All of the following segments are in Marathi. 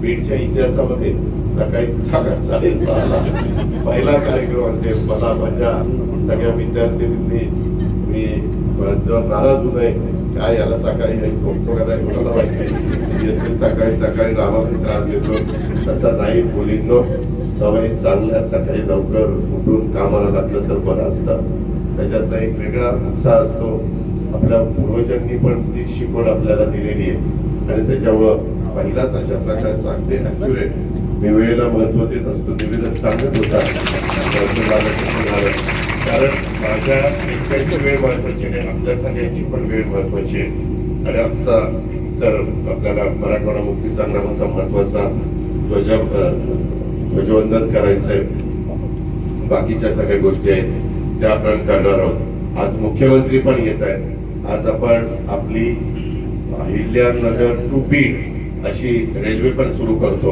बीडच्या इतिहासामध्ये सकाळी साडे साडेसहाला पहिला कार्यक्रम असेल मला माझ्या सगळ्या विद्यार्थ्यांनी मी जो नाराज होऊ नये काय याला सकाळी काही झोपतो का नाही कोणाला माहिती याची सकाळी सकाळी रामाला त्रास देतो. तसा नाही मुलींनो सवय चांगल्या सकाळी लवकर उठून कामाला लागलं तर बरं असतं. त्याच्यात एक वेगळा उत्साह असतो. आपल्या पूर्वजांनी पण तीच शिकवण आपल्याला दिलेली आहे. आणि त्याच्यामुळं पहिलाच अशा प्रकारचा अगदी अॅक्युरेट मी वेळेला महत्त्व देत असतो. निवेदन सांगत होता. कारण माझ्या एकट्याची वेळ महत्वाची नाही आपल्या सगळ्यांची पण वेळ महत्वाची आहे. आणि आजचा तर आपल्याला मराठवाडा मुक्ती संग्रामाचा महत्त्वाचा ध्वज ध्वजवंदन करायचं आहे. बाकीच्या सगळ्या गोष्टी आहेत. त्या आपण करणार आहोत. आज मुख्यमंत्री पण येत आहेत. आज आपण आपली अहिल्यानगर टू बीड अशी रेल्वे पण सुरू करतो.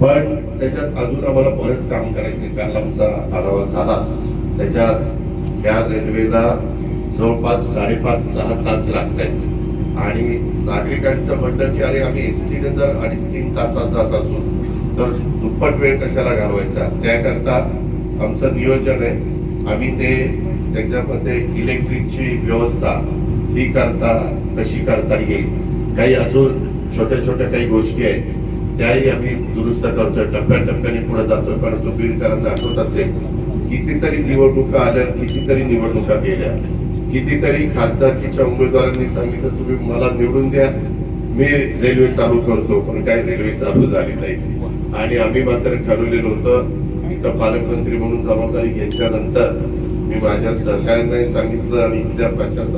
पण त्याच्यात अजून आम्हाला बरेच काम करायचे काल आमचा आढावा झाला. त्याच्यात या रेल्वेला जवळपास साडेपाच सहा तास लागत आहेत आणि नागरिकांचं म्हणणं की अरे आम्ही एस टीने जर अडीच तीन तासात जात असू तर दुप्पट वेळ कशाला घालवायचा? त्याकरता आमचं नियोजन आहे. आम्ही ते त्याच्यामध्ये इलेक्ट्रिकची व्यवस्था ही करता कशी करता येईल. काही अजून छोट्या छोट्या काही गोष्टी आहेत त्याही आम्ही दुरुस्त करतोय टप्प्याटप्प्याने पुढे जातोय परंतु बीडकरांना आठवत असेल कितीतरी निवडणुका आल्या कितीतरी निवडणुका गेल्या. कितीतरी खासदारकीच्या उमेदवारांनी सांगितलं तुम्ही मला निवडून द्या मी रेल्वे चालू करतो. पण काही रेल्वे चालू झाली नाही. आणि आम्ही मात्र ठरवलेलं होतं इथं पालकमंत्री म्हणून जबाबदारी घेतल्यानंतर मी माझ्या सहकाऱ्यांनाही सांगितलं आणि इथल्या प्रशासन